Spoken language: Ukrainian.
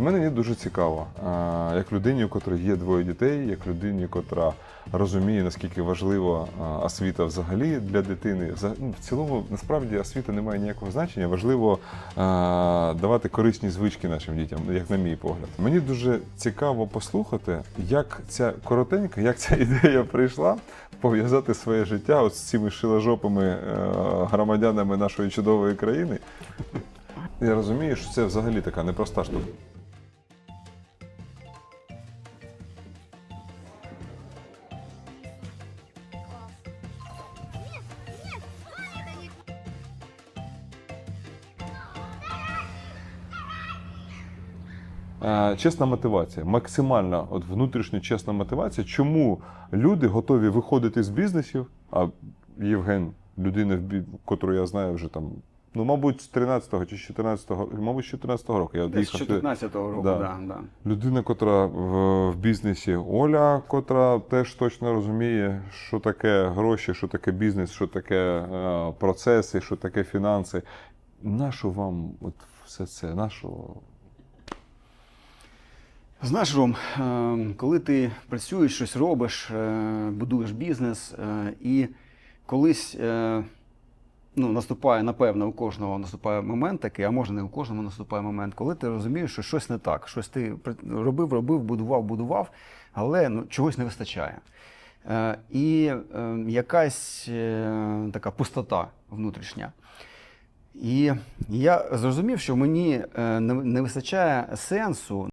Мене дуже цікаво, як людині, у котрої є двоє дітей, як людині, котра розуміє, наскільки важлива освіта взагалі для дитини. Ну, В цілому, насправді, освіта не має ніякого значення. Важливо давати корисні звички нашим дітям, як на мій погляд. Мені дуже цікаво послухати, як ця коротенька, як ця ідея прийшла пов'язати своє життя от з цими шиложопими е, громадянами нашої чудової країни. Я розумію, що це взагалі така непроста штука. Чесна мотивація, максимальна от внутрішньо чесна мотивація. Чому люди готові виходити з бізнесів? А Євген, людина, котру я знаю вже там, ну, мабуть, з 13-го чи з 14-го, мабуть, з 14-го року. Я Десь з їхав 14-го року, Да. да. Да, Людина, котра в, в бізнесі, Оля, котра теж точно розуміє, що таке гроші, що таке бізнес, що таке е, процеси, що таке фінанси. Нащо вам от все це? Нащо? Знаєш, Ром, е, коли ти працюєш, щось робиш, е, будуєш бізнес, е, і колись ну, наступає, напевно, у кожного наступає момент такий, а може не у кожному наступає момент, коли ти розумієш, що щось не так, щось ти робив, робив, будував, будував, але ну, чогось не вистачає. І якась така пустота внутрішня. І я зрозумів, що мені не вистачає сенсу